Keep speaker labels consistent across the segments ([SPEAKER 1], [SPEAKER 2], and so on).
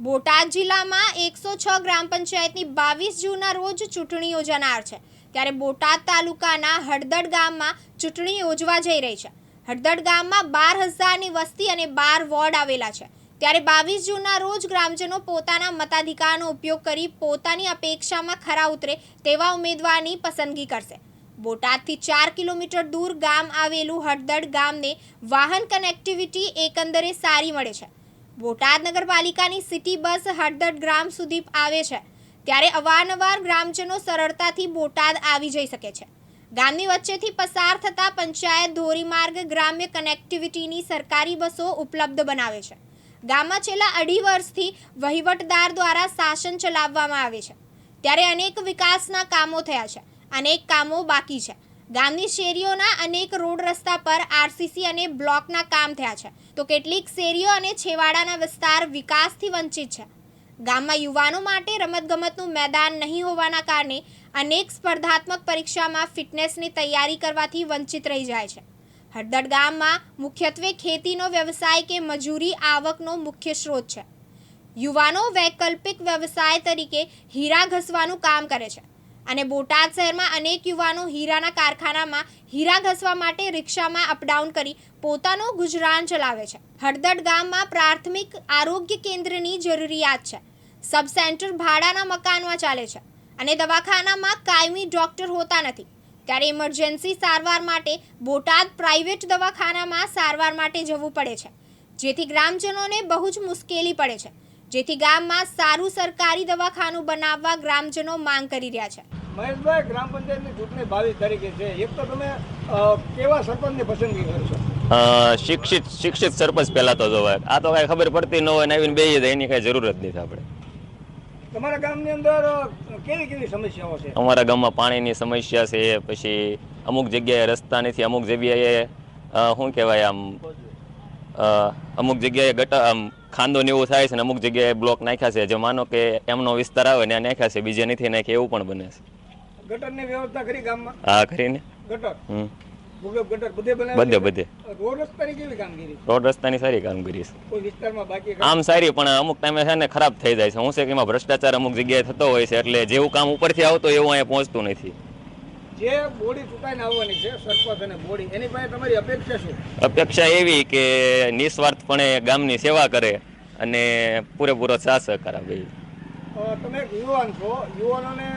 [SPEAKER 1] બોટાદ જિલ્લામાં એકસો છ ગ્રામ પંચાયતની બાવીસ જૂનના રોજ ચૂંટણી યોજાનાર છે, ત્યારે બોટાદ તાલુકાના હળદડ ગામમાં ચૂંટણી યોજવા જઈ રહી છે. હળદડ ગામમાં બાર હજારની વસ્તી અને બાર વોર્ડ આવેલા છે. ત્યારે બાવીસ જૂનના રોજ ગ્રામજનો પોતાના મતાધિકારનો ઉપયોગ કરી પોતાની અપેક્ષામાં ખરા ઉતરે તેવા ઉમેદવારની પસંદગી કરશે. બોટાદથી ચાર કિલોમીટર દૂર ગામ આવેલું હળદડ ગામને વાહન કનેક્ટિવિટી એકંદરે સારી મળે છે. બોટાદ નગરપાલિકાની સિટી બસ હડદડ ગ્રામ સુધી આવે છે, ત્યારે અવારનવાર ગ્રામજનો સરળતાથી બોટાદ આવી જઈ શકે છે. ગામની વચ્ચેથી પસાર થતા પંચાયત ધોરીમાર્ગ ગ્રામ્ય કનેક્ટિવિટીની સરકારી બસો ઉપલબ્ધ બનાવે છે. ગામમાં છેલ્લા અઢી વર્ષથી વહીવટદાર દ્વારા શાસન ચલાવવામાં આવે છે. ત્યારે અનેક વિકાસના કામો થયા છે, અનેક કામો બાકી છે. ગામની શેરીઓના અનેક રોડ રસ્તા પર આરસીસી અને બ્લોકના કામ થયા છે. તો કેટલીક શેરીઓ અને છેવાડાના વિસ્તાર વિકાસથી વંચિત છે. ગામમાં યુવાનો માટે રમતગમતનું મેદાન નહીં હોવાના કારણે અનેક સ્પર્ધાત્મક પરીક્ષામાં ફિટનેસની તૈયારી કરવાથી વંચિત રહી જાય છે. હળદડ ગામમાં મુખ્યત્વે ખેતીનો વ્યવસાય કે મજૂરી આવકનો મુખ્ય સ્ત્રોત છે. યુવાનો વૈકલ્પિક વ્યવસાય તરીકે હીરા ઘસવાનું કામ કરે છે. અને બોટાદ શહેરમાં અનેક યુવાનો હીરાના કારખાનામાં હીરા ઘસવા માટે રિક્ષામાં અપડાઉન કરી પોતાનું ગુજરાન ચલાવે છે. હળદડ ગામમાં પ્રાથમિક આરોગ્ય કેન્દ્રની જરૂરિયાત છે. સબ સેન્ટર ભાડાના મકાનમાં ચાલે છે અને દવાખાનામાં કાયમી ડોક્ટર હોતા નથી. ત્યારે ઇમરજન્સી સારવાર માટે બોટાદ પ્રાઇવેટ દવાખાનામાં સારવાર માટે જવું પડે છે. જેથી ગ્રામજનોને બહુ જ મુશ્કેલી પડે છે. જેથી ગામમાં સારું સરકારી દવાખાનું બનાવવા ગ્રામજનો માંગ કરી રહ્યા છે.
[SPEAKER 2] મહેશભાઈ ગ્રામ પંચાયતની ચૂંટણી બાવીસ તારીખે છે. એક તો તમે કેવા સરપંચની પસંદગી કરશો
[SPEAKER 3] શિક્ષિત શિક્ષિત સરપંચ પહેલા તો જોવાય. આ તો કાંઈ ખબર પડતી ન હોય ને આવીને બેસી એની કાંઈ જરૂર જ નથી આપણે.
[SPEAKER 2] તમારા ગામની અંદર કેવી કેવી સમસ્યાઓ છે?
[SPEAKER 3] અમારા ગામમાં પાણીની સમસ્યા છે પછી અમુક જગ્યાએ રસ્તા નથી અમુક જગ્યાએ શું કહેવાય આમ અમુક જગ્યાએ ગટર આમ ખાંદો ને એવું થાય છે ને અમુક જગ્યાએ બ્લોક નાખ્યા છે. જે માનો કે એમનો વિસ્તાર આવે ને નાખ્યા છે બીજે નથી નાખે એવું પણ બને છે.
[SPEAKER 2] ગટરની વ્યવસ્થા કરી ગામમાં?
[SPEAKER 3] હા કરીને.
[SPEAKER 2] ગટર?
[SPEAKER 3] હમ.
[SPEAKER 2] બધે
[SPEAKER 3] બધે
[SPEAKER 2] રોડ રસ્તાની
[SPEAKER 3] સારી કામગીરી છે. આમ સારી પણ અમુક ટાઈમે છે ને ખરાબ થઈ જાય છે. હું છે કે એમાં ભ્રષ્ટાચાર અમુક જગ્યાએ થતો હોય છે એટલે જેવું કામ ઉપરથી આવતો એવું અહીંયા પહોંચતું નથી.
[SPEAKER 2] જે બોડી ચૂકાઈને આવવાની છે સરપંચ અને બોડી એની પાસે તમારી અપેક્ષા શું?
[SPEAKER 3] અપેક્ષા એવી કે નિસ્વાર્થપણે ગામની સેવા કરે અને પૂરેપૂરો સાથ સહકાર આપે.
[SPEAKER 2] તમે એક યુવાન છો યુવાનોને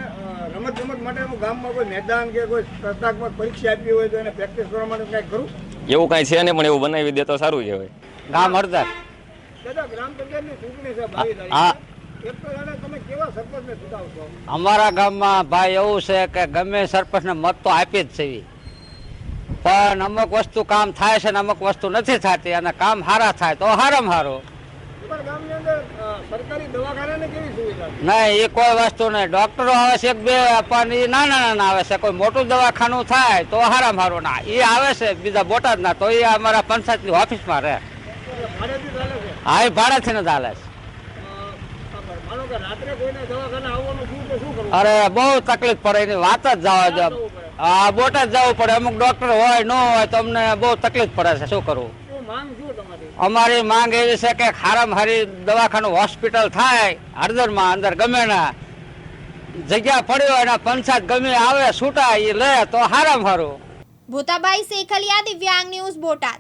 [SPEAKER 2] રમત ગમત માટેનું ગામમાં કોઈ મેદાન કે કોઈ સ્પર્ધાત્મક પરીક્ષા આપી હોય તો એને પ્રેક્ટિસ કરવા માટે કંઈક કરું
[SPEAKER 3] એવું કાંઈ છે ને પણ એવું બનાવી દે તો સારું કહેવાય
[SPEAKER 4] ગામ હળદર.
[SPEAKER 2] દાદા ગ્રામ પંચાયતની ચૂંટણી છે
[SPEAKER 4] હા. અમારા ગામમાં ભાઈ એવું છે કે ગમે સરપંચને મત તો આપી જ છે. પણ અમુક વસ્તુ કામ થાય છે ને અમુક વસ્તુ નથી થતી અને કામ સારા થાય તો હારામાં સારું નહીં એ કોઈ વસ્તુ નહીં. ડોક્ટરો આવે છે એક બે પણ એ નાના નાના આવે છે. કોઈ મોટું દવાખાનું થાય તો હારામાં સારું ના એ આવે છે બીજા બોટાદના તો એ અમારા પંચાયતની ઓફિસમાં રહે. હા એ ભાડેથી ન ચાલે છે
[SPEAKER 2] અ, આ માનો કે રાત્રે કોઈને દવાખાને આવવાનું શું તો શું કરવું
[SPEAKER 4] અરે બહુ તકલીફ પડે એની વાત જ જવા દો. હા બોટાદ જવું પડે અમુક ડોક્ટર હોય ન હોય તમને બહુ તકલીફ પડે છે. શું કરવું અમારી માંગ એવી છે કે ખારામ હારી દવાખાનું હોસ્પિટલ થાય હળદરમાં અંદર ગમે ના જગ્યા પડી હોય એના પંચાયત ગમે આવે છૂટા એ લે તો હારામ હારું.
[SPEAKER 1] ભૂતાબાઈ શેખલિયા દિવ્યાંગ ન્યૂઝ બોટાદ.